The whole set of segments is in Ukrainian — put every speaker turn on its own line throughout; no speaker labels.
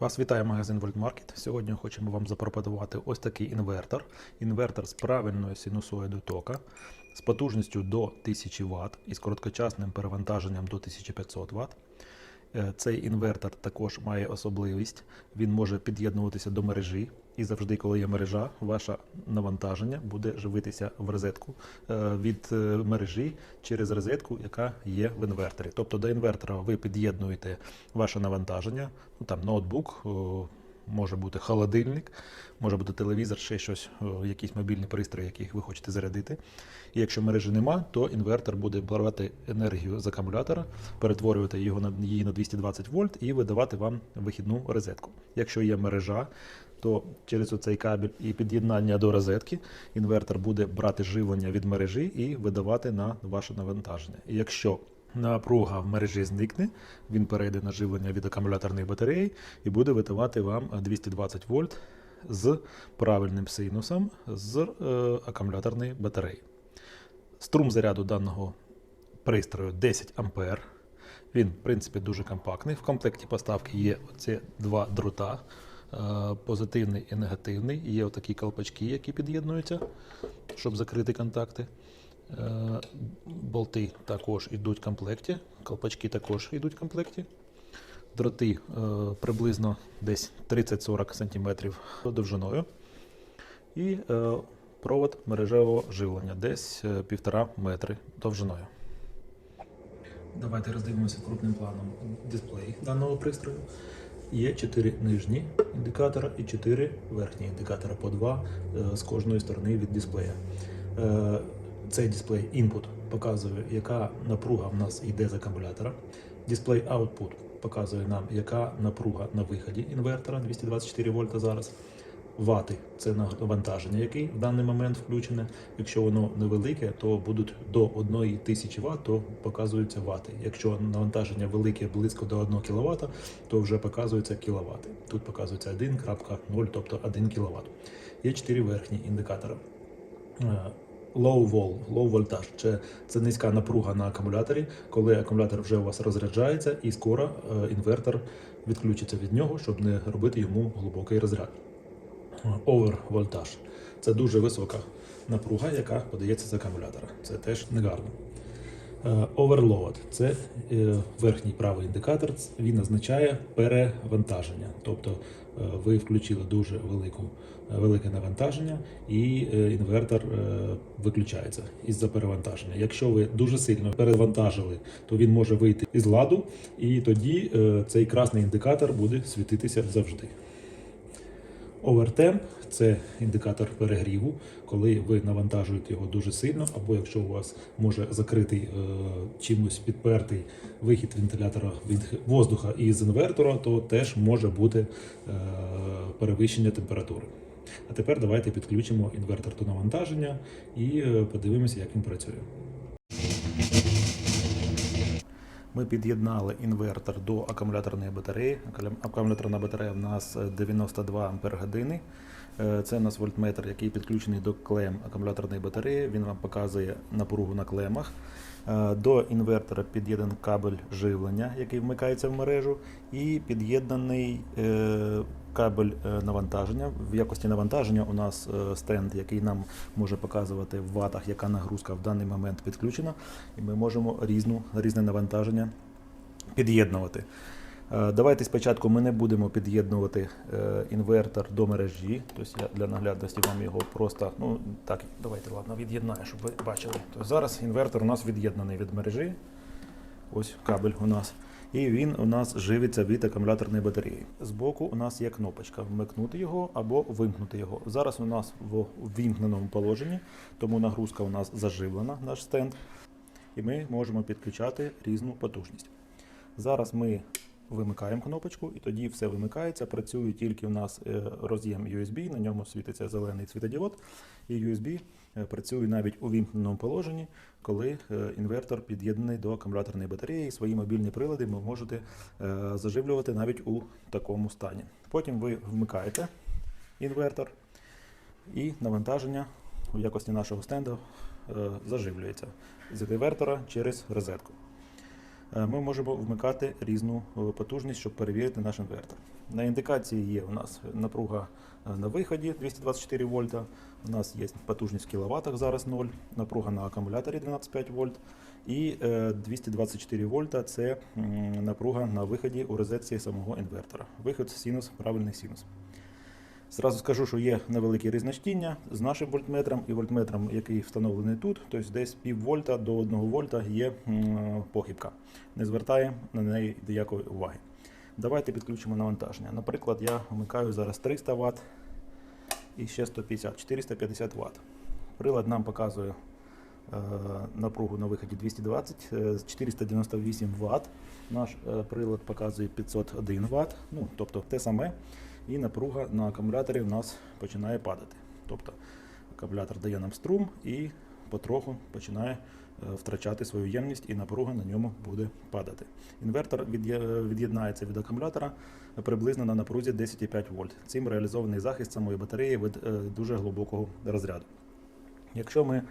Вас вітає магазин Вольтмаркет. Сьогодні хочемо вам запропонувати ось такий інвертор. Інвертор з правильною синусоїдою тока, з потужністю до 1000 Вт і з короткочасним перевантаженням до 1500 Вт. Е, Цей інвертор також має особливість, він може під'єднуватися до мережі, і завжди, коли є мережа, ваше навантаження буде живитися в розетку е, від е, мережі через розетку, яка є в інверторі. Тобто до інвертора ви під'єднуєте ваше навантаження, ну там ноутбук. Може бути холодильник, може бути телевізор, ще щось, якісь мобільні пристрої, яких ви хочете зарядити. І якщо мережі нема, то інвертор буде брати енергію з акумулятора, перетворювати його на її на 220 вольт і видавати вам вихідну розетку. Якщо є мережа, то через оцей кабель і під'єднання до розетки інвертор буде брати живлення від мережі і видавати на ваше навантаження. І якщо напруга в мережі зникне, він перейде на живлення від акумуляторної батареї і буде видавати вам 220 вольт з правильним синусом з е, акумуляторної батареї. Струм заряду даного пристрою 10 ампер. Він, в принципі, дуже компактний. В комплекті поставки є оці два дрота, позитивний і негативний. Є отакі колпачки, які під'єднуються, щоб закрити контакти. Е, Болти також йдуть в комплекті, колпачки також йдуть в комплекті. Дроти е, приблизно десь 30-40 см довжиною. І е, провод мережевого живлення десь е, 1,5 метри довжиною. Давайте роздивимося крупним планом дисплей даного пристрою. Є 4 нижні індикатора і 4 верхні індикатора по 2 е, з кожної сторони від дисплея. Е, Цей дисплей input показує, яка напруга в нас йде з акумулятора. Дисплей output показує нам, яка напруга на виході інвертора 224 вольта зараз. Вати це навантаження, яке в даний момент включене. Якщо воно невелике, то будуть до 1000 Вт, то показуються вати. Якщо навантаження велике близько до 1 кВт, то вже показуються кіловати. Тут показується 1.0, тобто 1 кВт. Є 4 верхні індикатори. Е, Low vol, low voltage це, це низька напруга на акумуляторі, коли акумулятор вже у вас розряджається, і скоро е, інвертор відключиться від нього, щоб не робити йому глибокий розряд. Voltage – це дуже висока напруга, яка подається з акумулятора. Це теж негарно. Е, Overload – це е, верхній правий індикатор. Він означає перевантаження. Тобто е, ви включили дуже велику, велике навантаження, і інвертор виключається із-за перевантаження. Якщо ви дуже сильно перевантажили, то він може вийти із ладу, і тоді цей красний індикатор буде світитися завжди. Овертемп це індикатор перегріву, коли ви навантажуєте його дуже сильно, або якщо у вас може закритий е, чимось підпертий вихід вентилятора від воздуха із інвертора, то теж може бути е, перевищення температури. А тепер давайте підключимо інвертор до навантаження і е, подивимося, як він працює. Ми під'єднали інвертор до акумуляторної батареї. Акумуляторна батарея в нас е, 92 Ампер години. Е, Це у нас вольтметр, який підключений до клем акумуляторної батареї. Він вам показує напругу на клемах. Е, До інвертора під'єднаний кабель живлення, який вмикається в мережу, і під'єднаний е, кабель е, навантаження. В якості навантаження у нас е, стенд, який нам може показувати в ватах, яка нагрузка в даний момент підключена, і ми можемо різну, різне навантаження під'єднувати. Е, Давайте спочатку ми не будемо під'єднувати інвертор до мережі. Тобто я для наглядності вам його просто. Ну так, давайте ладно, від'єднаю, щоб ви бачили. Тобто зараз інвертор у нас від'єднаний від мережі. Ось кабель у нас. І він у нас живиться від акумуляторної батареї. Збоку у нас є кнопочка вмикнути його або вимкнути його. Зараз у нас в вімкненому положенні, тому нагрузка у нас заживлена, наш стенд, і ми можемо підключати різну потужність. Зараз ми вимикаємо кнопочку, і тоді все вимикається. Працює тільки у нас е, роз'єм USB, на ньому світиться зелений світодіод, і USB е, працює навіть у вімкненому положенні, коли е, інвертор під'єднаний до акумуляторної батареї. Свої мобільні прилади ви можете заживлювати навіть у такому стані. Потім ви вмикаєте інвертор, і навантаження у якості нашого стенду заживлюється з інвертора через розетку. Е, ми можемо вмикати різну е, потужність, щоб перевірити наш інвертор. На індикації є у нас напруга е, на виході 224 вольта. У нас є потужність в кіловатах зараз 0, напруга на акумуляторі 12,5 вольт. І е, 224 вольта це напруга на виході у розетці самого інвертора. Виход синус, правильний синус. Зразу скажу, що є невеликі різночтіння з нашим вольтметром і вольтметром, який встановлений тут, тобто десь пів вольта до 1 вольта є похибка. Не звертаємо на неї ніякої уваги. Давайте підключимо навантаження. Наприклад, я вмикаю зараз 300 Вт і ще 150, 450 Вт. Прилад нам показує е, напругу на виході 220, е, 498 Вт. Наш е, прилад показує 501 Вт, ну, тобто те саме. І напруга на акумуляторі в нас починає падати. Тобто акумулятор дає нам струм і потроху починає е, втрачати свою ємність, і напруга на ньому буде падати. Інвертор від'єднається від акумулятора приблизно на напрузі 10,5 вольт. Цим реалізований захист самої батареї від е, дуже глибокого розряду. Якщо ми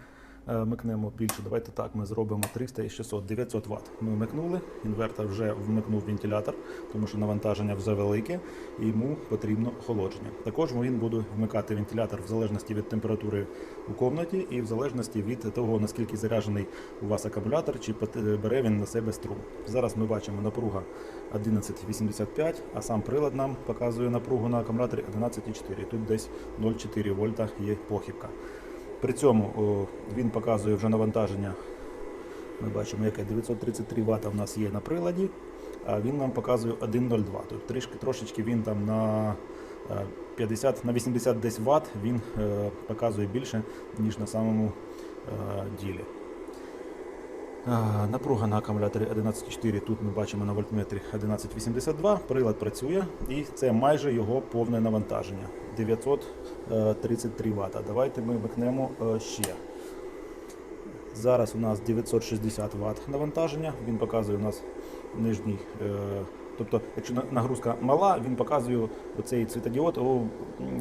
е, вмикнемо більше, давайте так, ми зробимо 300 і 600, 900 Вт. Ми вмикнули, інвертор вже вмикнув вентилятор, тому що навантаження вже велике і йому потрібно охолодження. Також він буде вмикати вентилятор в залежності від температури у кімнаті і в залежності від того, наскільки заряджений у вас акумулятор, чи бере він на себе струм. Зараз ми бачимо напруга 11,85, а сам прилад нам показує напругу на акумуляторі 11,4. Тут десь 0,4 вольта є похибка. При цьому він показує вже навантаження. Ми бачимо, яке 933 Вт у нас є на приладі, а він нам показує 1,02. Тобто трішки трошечки він там на е, 50, на 80 десь Вт він е, показує більше, ніж на самому е, ділі. Напруга на акумуляторі 11,4. Тут ми бачимо на вольтметрі 11,82. Прилад працює і це майже його повне навантаження 933 Вт. Давайте ми вмикнемо е, ще. Зараз у нас 960 Вт навантаження. Він показує у нас нижній. е, Тобто, якщо нагрузка мала, він показує оцей цвітодіод у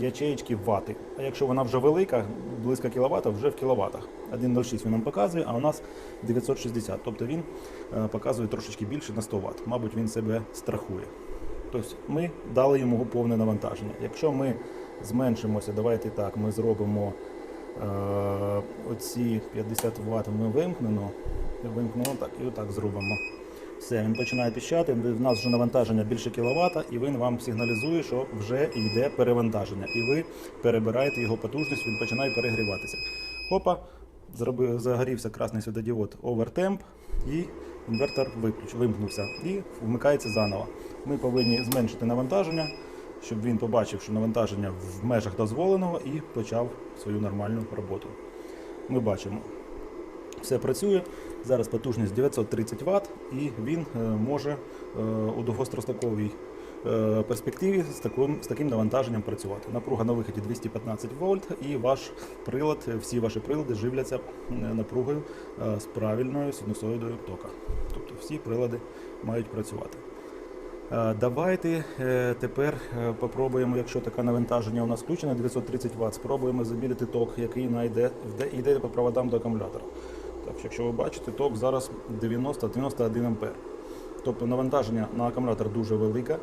ячеєчки вати. А якщо вона вже велика, близько кіловата, вже в кіловатах. 1,06 він нам показує, а у нас 960. Тобто він е, показує трошечки більше на 100 Вт. Мабуть, він себе страхує. Тобто ми дали йому повне навантаження. Якщо ми зменшимося, давайте так, ми зробимо е, оці 50 Вт ми вимкнено, вимкнемо так і отак зробимо. Все, він починає піщати, в нас вже навантаження більше кіловата, і він вам сигналізує, що вже йде перевантаження. І ви перебираєте його потужність, він починає перегріватися. Опа, загорівся красний світодіод овертемп, і інвертор вимкнувся і вмикається заново. Ми повинні зменшити навантаження, щоб він побачив, що навантаження в межах дозволеного і почав свою нормальну роботу. Ми бачимо, все працює. Зараз потужність 930 Вт, і він е, може е, у довгостроковій е, перспективі з таким, з таким навантаженням працювати. Напруга на виході 215 вольт, і ваш прилад, всі ваші прилади живляться напругою з правильною синусоїдою тока. Тобто всі прилади мають працювати. Е, Давайте е, тепер е, попробуємо, якщо таке навантаження у нас включене 930 Вт, спробуємо заміряти ток, який йде, йде по проводам до акумулятора. Так, якщо ви бачите, ток зараз 90-91 А. Тобто навантаження на акумулятор дуже велике.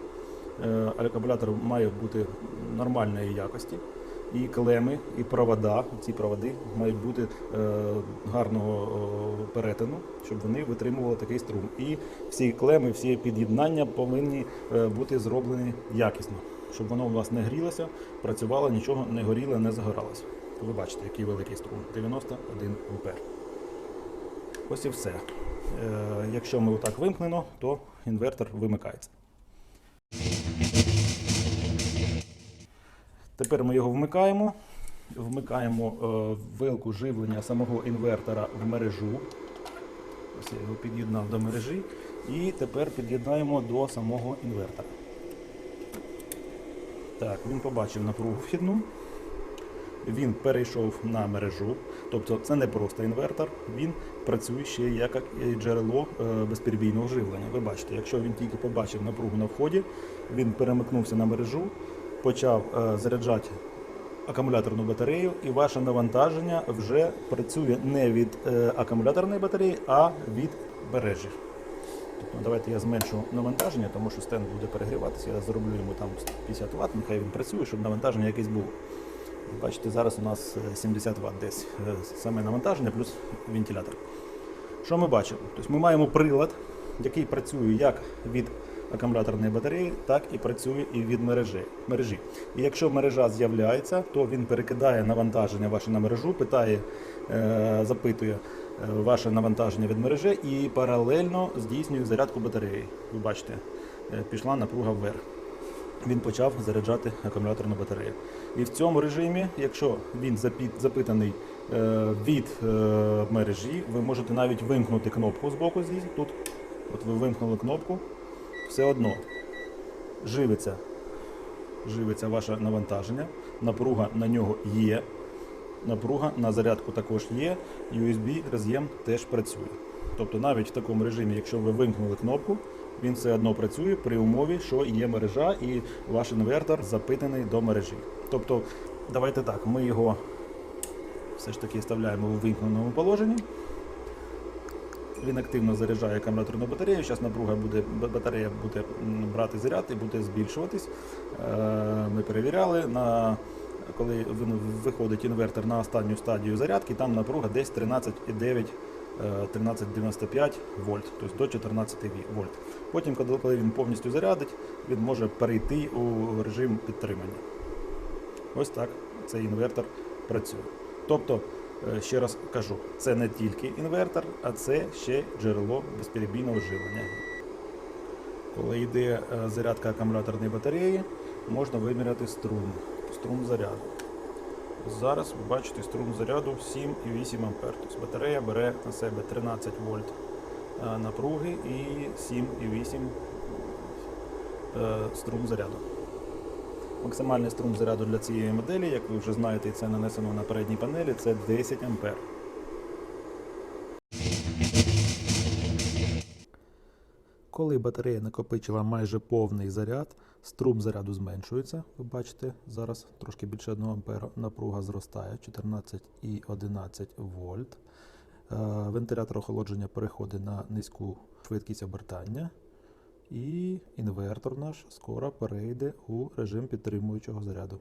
Акумулятор має бути нормальної якості. І клеми, і провода, ці проводи мають бути е, гарного о, перетину, щоб вони витримували такий струм. І всі клеми, всі під'єднання повинні е, бути зроблені якісно, щоб воно у вас не грілося, працювало, нічого не горіло, не загоралося. Ви бачите, який великий струм 91 ампер. Ось і все. Е, якщо ми отак вимкнено, то інвертор вимикається. Тепер ми його вмикаємо. Вмикаємо е, вилку живлення самого інвертора в мережу. Ось я його під'єднав до мережі. І тепер під'єднаємо до самого інвертора. Так, він побачив напругу вхідну. Він перейшов на мережу, тобто це не просто інвертор, він працює ще як джерело е, безперебійного живлення. Ви бачите, якщо він тільки побачив напругу на вході, він перемикнувся на мережу, почав е, заряджати акумуляторну батарею, і ваше навантаження вже працює не від е, акумуляторної батареї, а від мережі. Тобто давайте я зменшу навантаження, тому що стенд буде перегріватися. Я зроблю йому там 50 Вт, нехай він працює, щоб навантаження якесь було. Бачите, зараз у нас е, 70 Вт десь е, саме навантаження плюс вентилятор. Що ми бачимо? Тобто ми маємо прилад, який працює як від акумуляторної батареї, так і працює і від мережі. мережі. І якщо мережа з'являється, то він перекидає навантаження ваше на мережу, питає, е, запитує е, ваше навантаження від мережі і паралельно здійснює зарядку батареї. Ви бачите, е, пішла напруга вверх. Він почав заряджати акумуляторну батарею. І в цьому режимі, якщо він запитаний від мережі, ви можете навіть вимкнути кнопку з боку тут. От ви вимкнули кнопку, все одно живиться, живиться ваше навантаження, напруга на нього є, напруга на зарядку також є, USB роз'єм теж працює. Тобто навіть в такому режимі, якщо ви вимкнули кнопку, він все одно працює при умові, що є мережа і ваш інвертор запитаний до мережі. Тобто, давайте так, ми його все ж таки вставляємо у вимкненому положенні. Він активно заряджає акумуляторну батарею. Зараз напруга буде, батарея буде брати заряд і буде збільшуватись. Е, Ми перевіряли, на, коли виходить інвертор на останню стадію зарядки, там напруга десь 13,9 е, 13,95 вольт, тобто до 14 вольт. Потім, коли він повністю зарядить, він може перейти у режим підтримання. Ось так цей інвертор працює. Тобто, е, ще раз кажу, це не тільки інвертор, а це ще джерело безперебійного живлення. Коли йде е, зарядка акумуляторної батареї, можна виміряти струм, струм заряду. Зараз ви бачите струм заряду 7,8 А. Тобто батарея бере на себе 13 вольт е, напруги і 7,8 е, струм заряду. Максимальний струм заряду для цієї моделі, як ви вже знаєте, і це нанесено на передній панелі, це 10 А. Коли батарея накопичила майже повний заряд, струм заряду зменшується. Ви бачите, зараз трошки більше 1 ампера напруга зростає 14,11 вольт. Е, Вентилятор охолодження переходить на низьку швидкість обертання. І інвертор наш скоро перейде у режим підтримуючого заряду.